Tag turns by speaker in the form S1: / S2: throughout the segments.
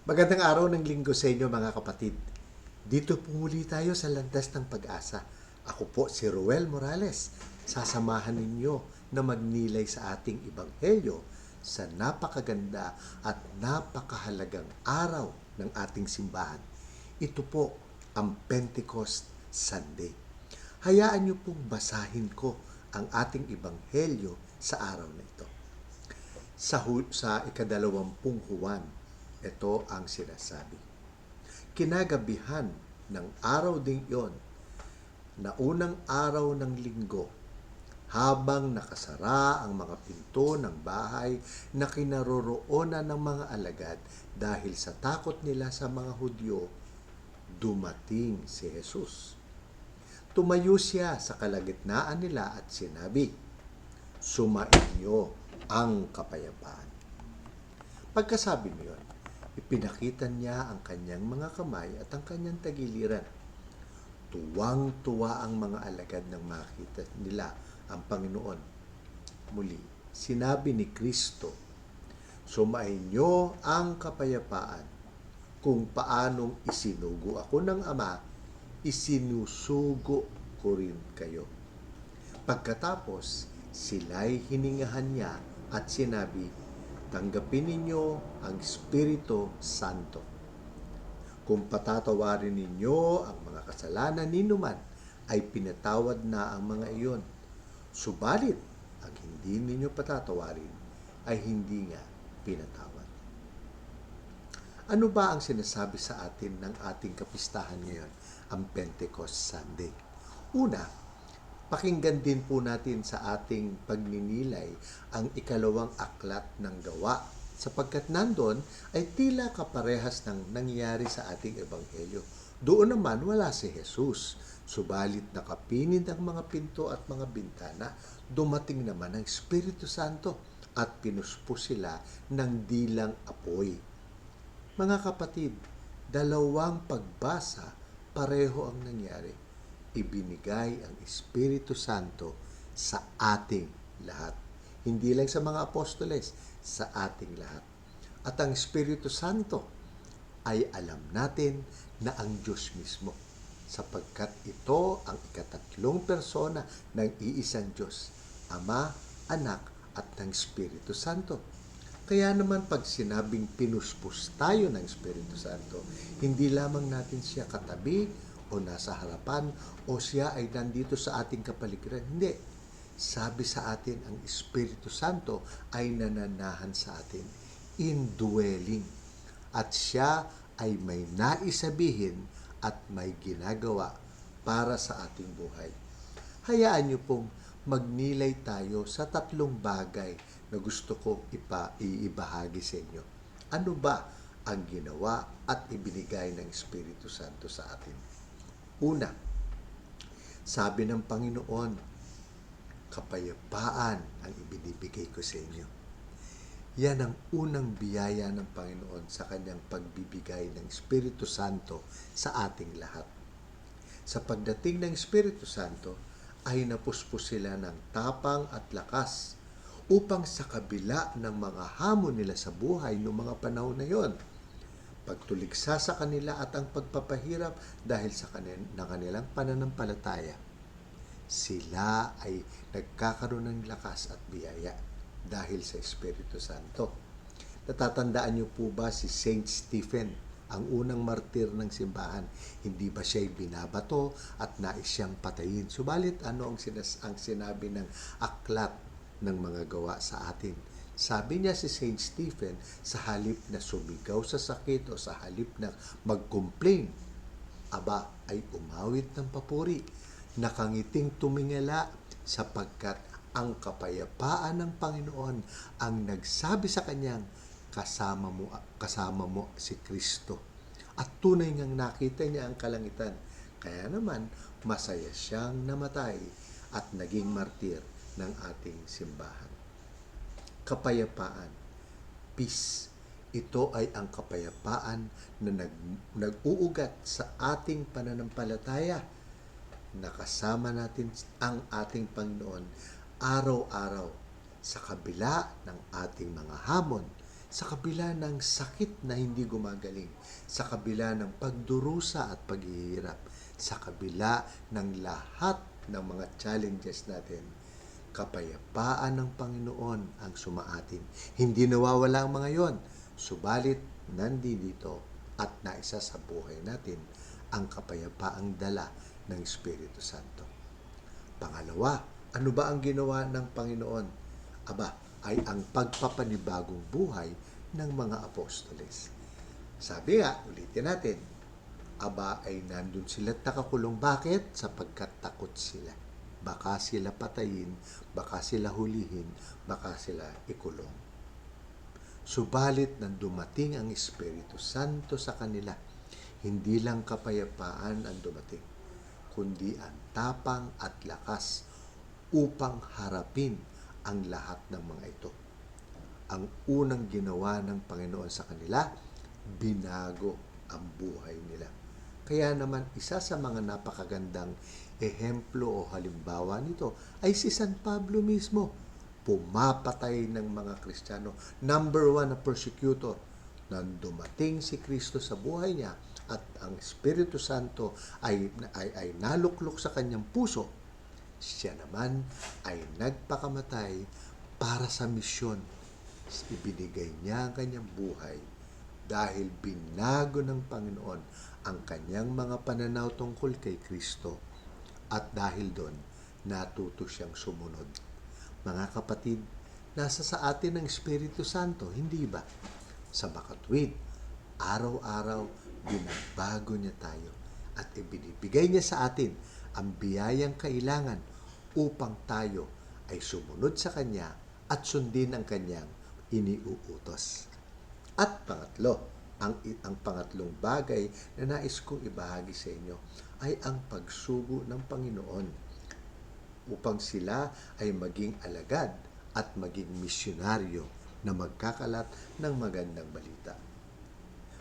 S1: Magandang araw ng linggo sa inyo mga kapatid. Dito po muli tayo sa landas ng pag-asa. Ako po si Ruel Morales. Sasamahan ninyo na magnilay sa ating ibanghelyo sa napakaganda at napakahalagang araw ng ating simbahan. Ito po ang Pentecost Sunday. Hayaan niyo pong basahin ko ang ating ibanghelyo sa araw na ito sa, sa ikadalawampung Juan, ito ang sinasabi. Kinagabihan ng araw ding iyon, na unang araw ng linggo, habang nakasara ang mga pinto ng bahay na kinaroroonan ng mga alagad dahil sa takot nila sa mga Hudyo, dumating si Jesus. Tumayo siya sa kalagitnaan nila at sinabi, Sumainyo ang kapayapaan. Pagkasabi niyon, ipinakita niya ang kanyang mga kamay at ang kanyang tagiliran. Tuwang-tuwa ang mga alagad nang makita nila ang Panginoon. Muli, sinabi ni Kristo, Sumainyo ang kapayapaan. Kung paanong isinugo ako ng Ama, isinusugo ko rin kayo. Pagkatapos, sila'y hiningahan niya at sinabi, Tanggapin ninyo ang Espiritu Santo. Kung patatawarin ninyo ang mga kasalanan ninuman, ay pinatawad na ang mga iyon. Subalit, ang hindi ninyo patatawarin, ay hindi nga pinatawad. Ano ba ang sinasabi sa atin ng ating kapistahan ngayon, ang Pentecost Sunday? Una, Pakinggan din po natin sa ating pagninilay ang ikalawang aklat ng gawa sapagkat nandon ay tila kaparehas ng nangyari sa ating ebanghelyo. Doon naman wala si Jesus. Subalit nakapinid ang mga pinto at mga bintana, dumating naman ang Espiritu Santo at pinuspo sila ng dilang apoy. Mga kapatid, dalawang pagbasa pareho ang nangyari ibinigay ang Espiritu Santo sa ating lahat. Hindi lang sa mga apostoles, sa ating lahat. At ang Espiritu Santo ay alam natin na ang Diyos mismo sapagkat ito ang ikatatlong persona ng iisang Diyos, Ama, Anak, at ng Espiritu Santo. Kaya naman pag sinabing pinuspos tayo ng Espiritu Santo, hindi lamang natin siya katabi o nasa harapan o siya ay nandito sa ating kapaligiran. Hindi. Sabi sa atin, ang Espiritu Santo ay nananahan sa atin. Indwelling. At siya ay may naisabihin at may ginagawa para sa ating buhay. Hayaan niyo pong magnilay tayo sa tatlong bagay na gusto kong ipa, iibahagi sa inyo. Ano ba ang ginawa at ibinigay ng Espiritu Santo sa atin? Una, sabi ng Panginoon, kapayapaan ang ibinibigay ko sa inyo. Yan ang unang biyaya ng Panginoon sa kanyang pagbibigay ng Espiritu Santo sa ating lahat. Sa pagdating ng Espiritu Santo, ay napuspos sila ng tapang at lakas upang sa kabila ng mga hamon nila sa buhay noong mga panahon na yon, pagtuligsa sa kanila at ang pagpapahirap dahil sa kanil, na kanilang pananampalataya, sila ay nagkakaroon ng lakas at biyaya dahil sa Espiritu Santo. Natatandaan niyo po ba si Saint Stephen, ang unang martir ng simbahan? Hindi ba siya binabato at nais siyang patayin? Subalit ano ang, sinas- ang sinabi ng aklat ng mga gawa sa atin? Sabi niya si Saint Stephen, sa halip na sumigaw sa sakit o sa halip na mag-complain, aba ay umawit ng papuri, nakangiting tumingala sapagkat ang kapayapaan ng Panginoon ang nagsabi sa kanyang kasama mo kasama mo si Kristo. At tunay ngang nakita niya ang kalangitan. Kaya naman masaya siyang namatay at naging martir ng ating simbahan kapayapaan. Peace. Ito ay ang kapayapaan na nag, nag-uugat sa ating pananampalataya. Nakasama natin ang ating Panginoon araw-araw sa kabila ng ating mga hamon, sa kabila ng sakit na hindi gumagaling, sa kabila ng pagdurusa at paghihirap, sa kabila ng lahat ng mga challenges natin, kapayapaan ng Panginoon ang sumaatin. Hindi nawawala ang mga yon, subalit nandito at naisa sa buhay natin ang kapayapaang dala ng Espiritu Santo. Pangalawa, ano ba ang ginawa ng Panginoon? Aba, ay ang pagpapanibagong buhay ng mga apostoles. Sabi nga, ulitin natin, aba ay nandun sila nakakulong. Bakit? Sapagkat takot sila. Baka sila patayin, baka sila hulihin, baka sila ikulong. Subalit nang dumating ang Espiritu Santo sa kanila, hindi lang kapayapaan ang dumating, kundi ang tapang at lakas upang harapin ang lahat ng mga ito. Ang unang ginawa ng Panginoon sa kanila, binago ang buhay nila. Kaya naman isa sa mga napakagandang ehemplo o halimbawa nito ay si San Pablo mismo. Pumapatay ng mga Kristiyano. Number one na persecutor. Nang dumating si Kristo sa buhay niya at ang Espiritu Santo ay, ay, ay naluklok sa kanyang puso, siya naman ay nagpakamatay para sa misyon. Ibinigay niya ang kanyang buhay dahil binago ng Panginoon ang kanyang mga pananaw tungkol kay Kristo at dahil doon natuto siyang sumunod. Mga kapatid, nasa sa atin ang Espiritu Santo, hindi ba? Sa makatwid, araw-araw binabago niya tayo at ibinibigay niya sa atin ang biyayang kailangan upang tayo ay sumunod sa Kanya at sundin ang Kanyang iniuutos. At pangatlo, ang, ang pangatlong bagay na nais kong ibahagi sa inyo ay ang pagsugo ng Panginoon upang sila ay maging alagad at maging misyonaryo na magkakalat ng magandang balita.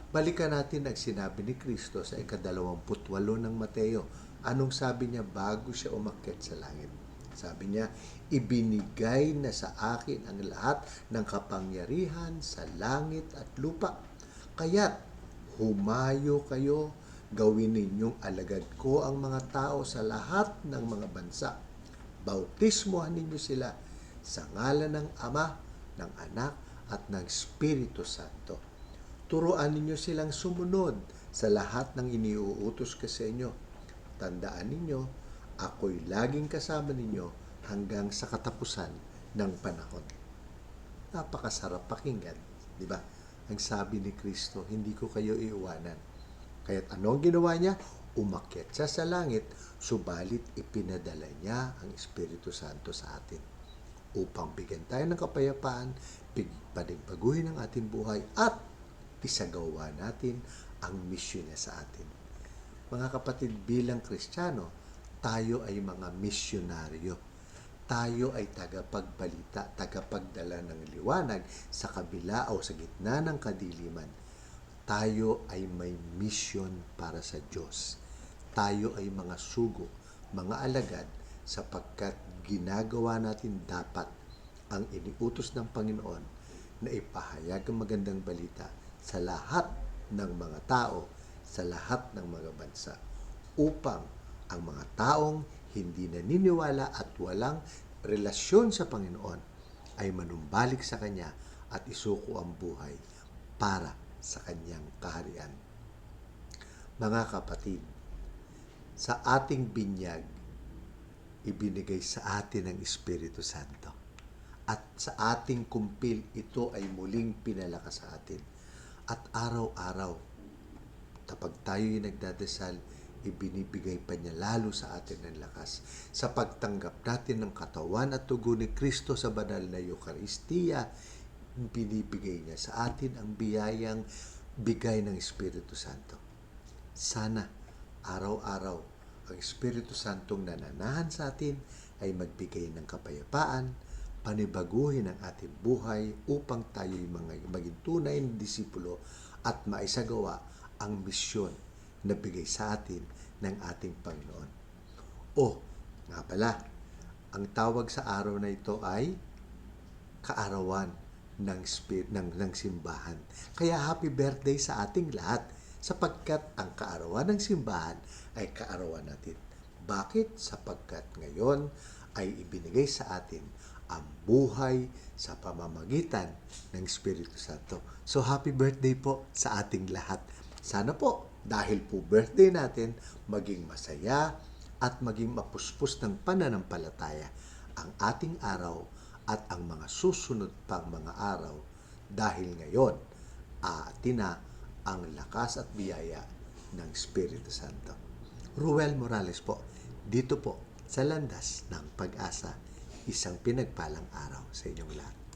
S1: Balikan natin ang sinabi ni Kristo sa ikadalawamputwalo ng Mateo. Anong sabi niya bago siya umakyat sa langit? Sabi niya, ibinigay na sa akin ang lahat ng kapangyarihan sa langit at lupa. Kaya humayo kayo, gawin ninyong alagad ko ang mga tao sa lahat ng mga bansa. Bautismohan ninyo sila sa ngalan ng Ama, ng Anak, at ng Espiritu Santo. Turuan ninyo silang sumunod sa lahat ng iniuutos ko sa inyo. Tandaan ninyo, ako'y laging kasama ninyo hanggang sa katapusan ng panahon. Napakasarap pakinggan, di ba? Ang sabi ni Kristo, hindi ko kayo iiwanan. Kaya't ano ang ginawa niya? Umakyat siya sa langit, subalit ipinadala niya ang Espiritu Santo sa atin upang bigyan tayo ng kapayapaan, panigbaguhin ang ating buhay at isagawa natin ang misyon niya sa atin. Mga kapatid, bilang Kristiyano, tayo ay mga misyonaryo. Tayo ay tagapagbalita, tagapagdala ng liwanag sa kabila o sa gitna ng kadiliman. Tayo ay may mission para sa Diyos. Tayo ay mga sugo, mga alagad, sapagkat ginagawa natin dapat ang iniutos ng Panginoon na ipahayag ang magandang balita sa lahat ng mga tao, sa lahat ng mga bansa, upang ang mga taong hindi naniniwala at walang relasyon sa Panginoon ay manumbalik sa Kanya at isuko ang buhay para sa Kanyang kaharian. Mga kapatid, sa ating binyag, ibinigay sa atin ng Espiritu Santo. At sa ating kumpil, ito ay muling pinalakas sa atin. At araw-araw, kapag tayo'y nagdadasal, ibinibigay pa niya lalo sa atin ng lakas sa pagtanggap natin ng katawan at tugo ni Kristo sa banal na Eucharistia binibigay niya sa atin ang biyayang bigay ng Espiritu Santo. Sana araw-araw ang Espiritu Santong nananahan sa atin ay magbigay ng kapayapaan, panibaguhin ang ating buhay upang tayo'y mga maging tunay na disipulo at maisagawa ang misyon na bigay sa atin ng ating Panginoon. O, nga pala, ang tawag sa araw na ito ay kaarawan ng, spi- ng, ng simbahan. Kaya happy birthday sa ating lahat sapagkat ang kaarawan ng simbahan ay kaarawan natin. Bakit? Sapagkat ngayon ay ibinigay sa atin ang buhay sa pamamagitan ng Espiritu Santo. So happy birthday po sa ating lahat. Sana po dahil po birthday natin maging masaya at maging mapuspos ng pananampalataya ang ating araw at ang mga susunod pang mga araw dahil ngayon aatin na ang lakas at biyaya ng Espiritu Santo. Ruel Morales po, dito po sa landas ng pag-asa, isang pinagpalang araw sa inyong lahat.